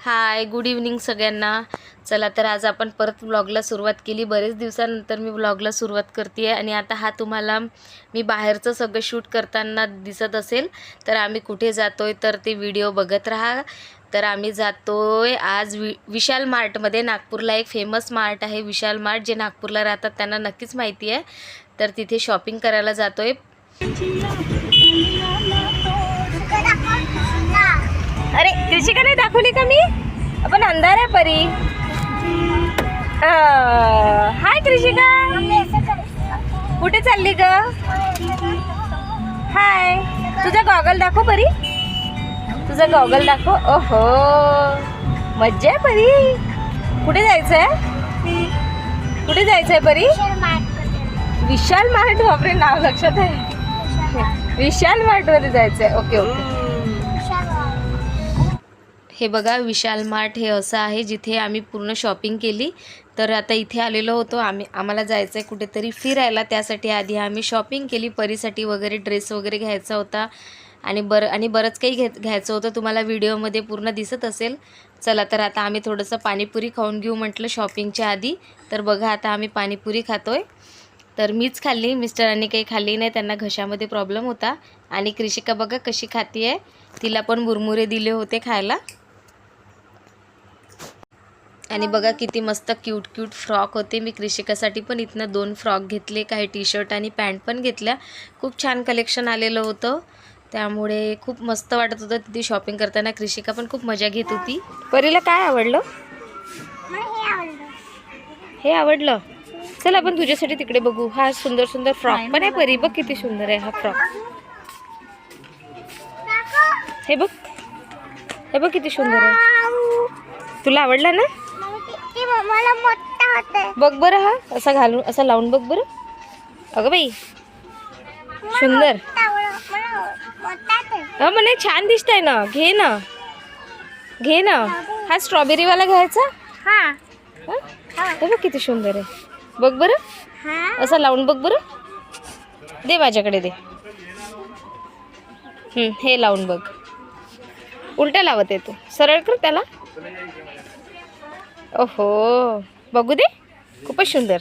Hi good evening सगळ्यांना. चला तर आज आपण परत व्लॉगला सुरुवात केली. बरेच दिवसानंतर मी व्लॉगला सुरुवात करते आहे आणि आता हा तुम्हाला मी बाहेरचं सगळं शूट करताना दिसत असेल तर आम्ही कुठे जातो आहे तर ते व्हिडिओ बघत राहा. तर आम्ही जातो आहे आज वि विशाल मार्टमध्ये नागपूरला एक फेमस मार्ट आहे विशाल मार्ट जे नागपूरला राहतात त्यांना नक्कीच माहिती आहे. तर तिथे शॉपिंग करायला जातो आहे अरे कृषिका नाही दाखवली का मी? आपण अंधार आहे परी. हाय कृषिका कुठे चालली ग? हाय. तुझा गॉगल दाखव परी. तुझा गॉगल दाखव. ओहो. मज्जा आहे परी. कुठे जायचं आहे कुठे जायचं आहे परी? विशाल मार्ट. बापरे नाव लक्षात आहे. विशाल मार्टमध्ये जायचं आहे ओके ओके. हे बघा विशाल मार्ट हे असं आहे जिथे आम्ही पूर्ण शॉपिंग केली. तर आता इथे आलेलो होतो. आम्ही आम्हाला जायचं आहे कुठेतरी फिरायला. त्यासाठी आधी आम्ही शॉपिंग केली. परीसाठी वगैरे ड्रेस वगैरे घ्यायचा होता. आणि बरं आणि बरंच काही घे घ्यायचं होतं. तुम्हाला व्हिडिओमध्ये पूर्ण दिसत असेल. चला तर आता आम्ही थोडंसं पाणीपुरी खाऊन घेऊ म्हटलं शॉपिंगच्या आधी. तर बघा आता आम्ही पाणीपुरी खातो आहे तर मीच खाल्ली. मिस्टरांनी काही खाल्ली नाही. त्यांना घशामध्ये प्रॉब्लेम होता. आणि कृषिका बघा कशी खाती आहे तिला पण मुरमुरे दिले होते खायला. आणि बघा किती मस्त क्यूट क्यूट फ्रॉक होते. मी कृषिकासाठी पण इथनं दोन फ्रॉक घेतले काही टी शर्ट आणि पॅन्ट पण घेतल्या. खूप छान कलेक्शन आलेलं होतं. त्यामुळे खूप मस्त वाटत होतं तिथे शॉपिंग करताना. कृषिका पण खूप मजा घेत होती. परीला काय आवडलं? हे आवडलं. चल आपण तुझ्यासाठी तिकडे बघू. हा सुंदर सुंदर फ्रॉक पण आहे. परी बघ किती सुंदर आहे हा फ्रॉक हे बघ. हे बघ किती सुंदर आहे. तुला आवडला ना? मला मोठा होते बघ बरं हा असा घालून असा लावून बघ बरं. अगं बाई सुंदर. हा म्हणे छान दिसतंय ना. घे ना. घे ना. हा स्ट्रॉबेरीवाला घ्यायचा? हा. बघ किती सुंदर आहे. बघ बरं. हा. असा लावून बघ बरं. दे माझ्याकडे दे. हं, हे लावून बघ. उलट्या लावत आहे तू. सरळ कर त्याला. ओहो बघू दे. खूपच सुंदर.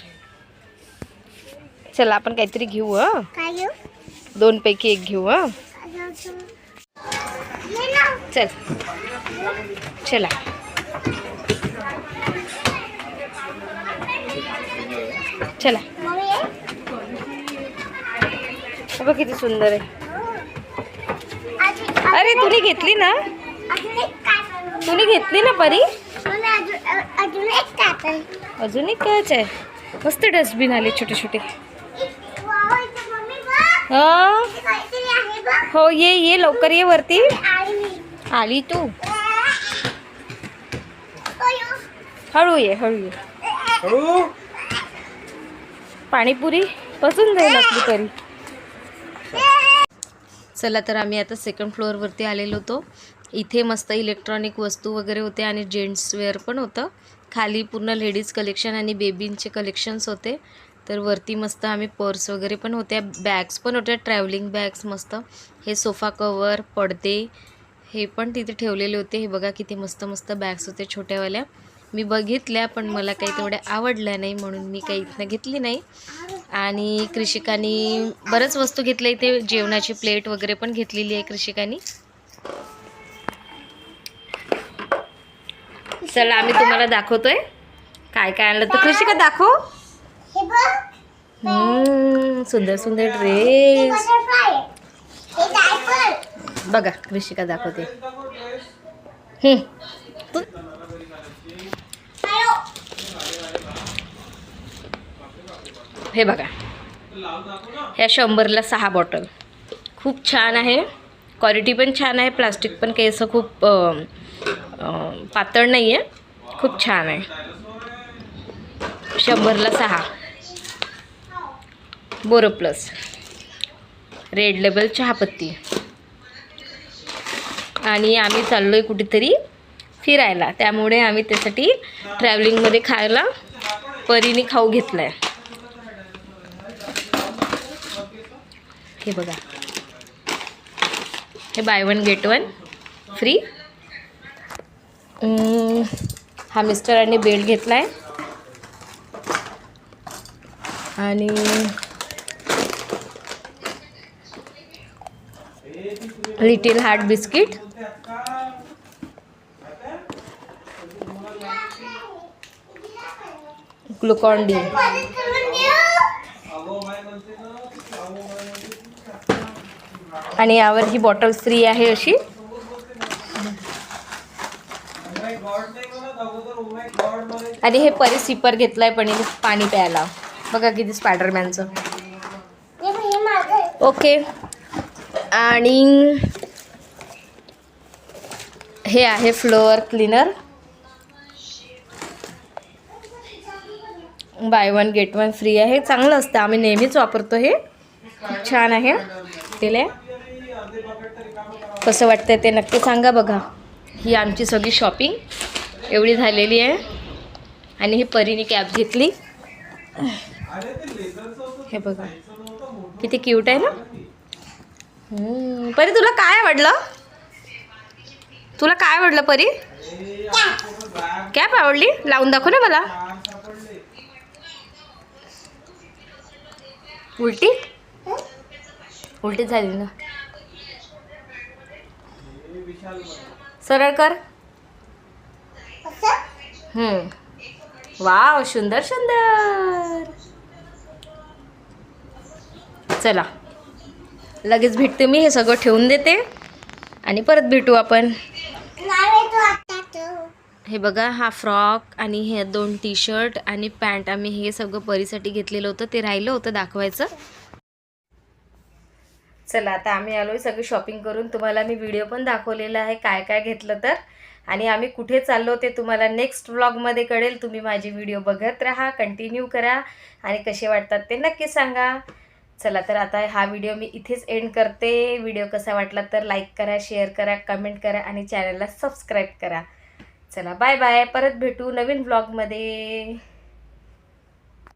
चला आपण काहीतरी घेऊ हं. दोन पैकी एक घेऊ हं. चल. चला. चला. बघ किती सुंदर आहे. अरे तुने घेतली ना? तुने घेतली ना परी? अजून अजून एक काय आहे. मस्त डस्टबिन आले छोटे छोटे. हा? हो ये ये लवकर ये वरती. आली तू. हळू ये हळू ये. पाणीपुरी पचून जाईल आपली तरी चला तर आम्ही आता सेकंड फ्लोअरवरती आलेलो होतो. इथे मस्त इलेक्ट्रॉनिक वस्तू वगैरे होते आणि जेंट्स वेअर पण होतं. खाली पूर्ण लेडीज कलेक्शन आणि बेबींचे कलेक्शन्स होते. तर वरती मस्त आम्ही पर्स वगैरे पण होत्या. बॅग्स पण होत्या ट्रॅव्हलिंग बॅग्स मस्त. हे सोफा कवर पडदे हे पण तिथे ठेवलेले होते. हे बघा किती मस्त मस्त बॅग्स होते छोट्यावाल्या. मी बघितल्या पण मला काही तेवढ्या आवडल्या नाही म्हणून मी काही इथनं घेतली नाही. आणि कृषिकानी बरंच वस्तू घेतल्या. इथे जेवणाची प्लेट वगैरे पण घेतलेली आहे कृषिकानी. चला आम्ही तुम्हाला दाखवतोय. काय काय आणलं तर कृषिका दाखव. सुंदर सुंदर ड्रेस बघा कृषिका दाखवते. हे बघा ह्या शंभरला सहा बॉटल खूप छान आहे. क्वालिटी पण छान आहे प्लास्टिक पण काही असं खूप पातळ नाही आहे खूप छान आहे. शंभरला सहा. Boro Plus. रेड लेबल चहापत्ती. आणि आम्ही चाललो आहे कुठेतरी फिरायला. त्यामुळे आम्ही त्यासाठी ट्रॅव्हलिंगमध्ये खायला परीने खाऊ घेतलं आहे हे बघा. हे buy one get one free हा मिस्टरांनी बेल्ट घेतला आहे आणि little heart biscuit. Glucon D. आणि यावर ही बॉटल फ्री आहे अशी. आणि हे परी सिपर घेतलाय पण पाणी प्यायला. बघा किती स्पायडरमॅनचं. ओके. आणि हे आहे floor cleaner. Buy one get one free आहे. चांगलं असतं. आम्ही नेहमीच वापरतो हे. खूप छान आहे. केले कसं वाटतं ते नक्की सांगा बघा. ही आमची सगळी शॉपिंग एवढी झालेली आहे. आणि ही परीने कॅब घेतली. हे बघा. किती क्यूट आहे ना? परी तुला काय आवडलं? तुला काय आवडलं परी? कॅप आवडली? लावून दाखव ना मला. उलटी? उलटी झाली ना. सरळ कर. वाव सुंदर सुंदर. चला. लगेच भेटते मी हे सगळं ठेवून देते. आणि परत भेटू आपण. हे बघा हा फ्रॉक आणि हे दोन टी शर्ट आणि पॅन्ट आम्ही हे सगळं परीसाठी घेतलेलं होतं ते राहिलं होतं दाखवायचं. चला आता आम्ही आलो आहे सगळी शॉपिंग करून. तुम्हाला मी व्हिडिओ पण दाखवलेला आहे काय काय घेतलं तर. आणि आम्ही कुठे चाललो ते तुम्हाला नेक्स्ट व्लॉगमध्ये कळेल. तुम्ही माझी व्हिडिओ बघत राहा कंटिन्यू करा. आणि कसे वाटतात ते नक्की सांगा. चला तर आता हा व्हिडिओ मी इथेच एंड करते. व्हिडिओ कसा वाटला तर लाईक करा शेअर करा कमेंट करा आणि चॅनलला सबस्क्राईब करा. चला बाय बाय परत भेटू नवीन ब्लॉगमध्ये